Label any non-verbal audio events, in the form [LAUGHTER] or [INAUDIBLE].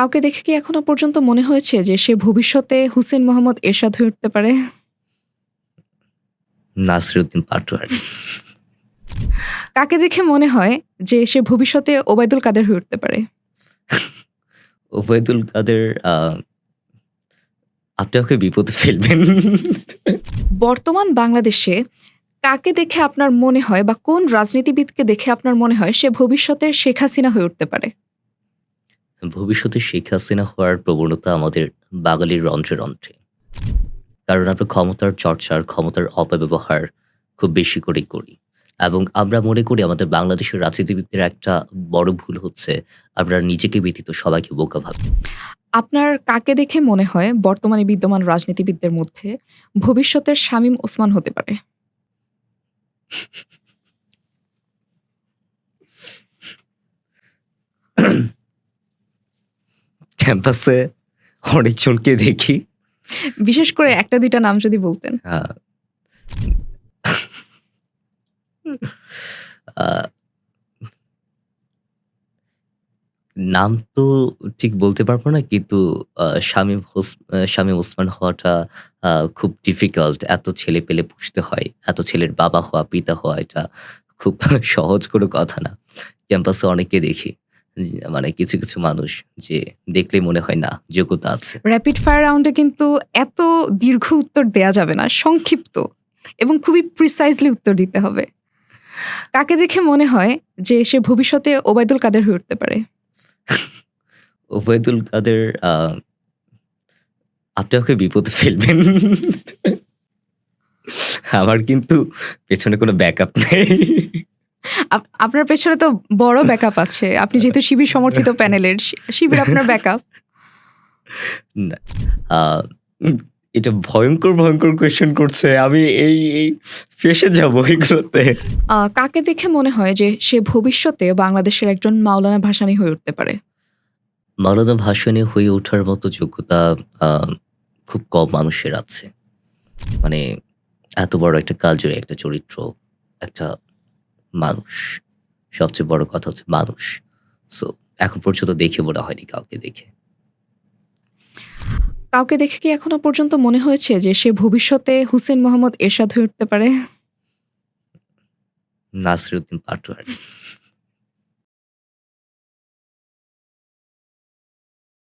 কাউকে দেখে কি এখনও পর্যন্ত মনে হয়েছে যে সে ভবিষ্যতে হুসেন মোহাম্মদ এরশাদ হয়ে উঠতে পারে? নাসিরুদ্দিন পাটোয়ারি। কাকে দেখে মনে হয় যে সে ভবিষ্যতে ওবায়দুল কাদের হয়ে উঠতে পারে? ওবায়দুল কাদের আপনি আমাকে বিপদে ফেলবেন। বর্তমান বাংলাদেশে কাকে দেখে আপনার মনে হয় বা কোন রাজনীতিবিদকে দেখে আপনার মনে হয় সে ভবিষ্যতে শেখ হাসিনা হয়ে উঠতে পারে? ভবিষ্যতে শেখ হাসিনা হওয়ার প্রবণতা আমাদের বাঙালির রন্ধ্রে, রন্ধ্রে। কারণ আমরা ক্ষমতার চর্চার, ক্ষমতার অপব্যবহার খুব বেশি করেই করি। এবং আমরা মনে করি আমাদের বাংলাদেশের রাজনীতিবিদদের একটা বড় ভুল হচ্ছে আমরা নিজেকে ব্যতীত সবাইকে বোকা ভাবি। আপনার কাকে দেখে মনে হয় বর্তমানে বিদ্যমান রাজনীতিবিদদের মধ্যে ভবিষ্যতের শামীম ওসমান হতে পারে? ক্যাম্পাসে অনেকজনকে দেখি। বিশেষ করে একটা দুইটা নাম যদি বলতেন। আ নাম তো ঠিক বলতে পারব না কিন্তু শামীম শামীম ওসমান হওয়াটা খুব ডিফিকাল্ট। এত ছেলে পেলে পুষতে হয়। এত ছেলের বাবা হওয়া, পিতা হওয়া এটা খুব সহজ কোনো কথা না। ক্যাম্পাসে অনেককে দেখি। মানে কিছু, কিছু মানুষ যে দেখলে মনে হয় না যোগ্যতা আছে। র‍্যাপিড ফায়ার রাউন্ডে কিন্তু এত দীর্ঘ উত্তর দেয়া যাবে না। সংক্ষিপ্ত এবং খুবই প্রিসাইজলি উত্তর দিতে হবে। কাকে দেখে মনে হয় যে সে ভবিষ্যতে ওবায়দুল কাদের হয়ে উঠতে পারে? [LAUGHS] ওবায়দুল কাদের আপনি ওকে বিপদে ফেলবেন। [LAUGHS] আমার কিন্তু পেছনে কোনো ব্যাকআপ নেই। আপ আপনার পেছনে তো বড় ব্যাকআপ আছে। আপনি যেহেতু শিবির সমর্থিত প্যানেলের শিবির আপনার ব্যাকআপ। এটা ভয়ঙ্কর ভয়ঙ্কর কোয়েশ্চেন করছে। আমি এই, এই ফেসে যাব এগুলোতে। আ কাকে দেখে মনে হয় যে সে ভবিষ্যতে বাংলাদেশের একজন মাওলানা ভাসানী হয়ে উঠতে পারে? মাওলানা ভাসানী হয়ে ওঠার মতো যোগ্যতা খুব কম মানুষের আছে। মানে এত বড় একটা কালজয়ী একটা চরিত্র, একটা মানুষ। সবচেয়ে বড় কথা হচ্ছে মানুষ। সো এখন পর্যন্ত দেখে মনে হয়নি কাউকে দেখে। কাউকে দেখে কি এখনও পর্যন্ত মনে হয়েছে যে সে ভবিষ্যতে হুসেন মোহাম্মদ এরশাদ হয়ে উঠতে পারে? নাসিরুদ্দিন পাটোয়ারি।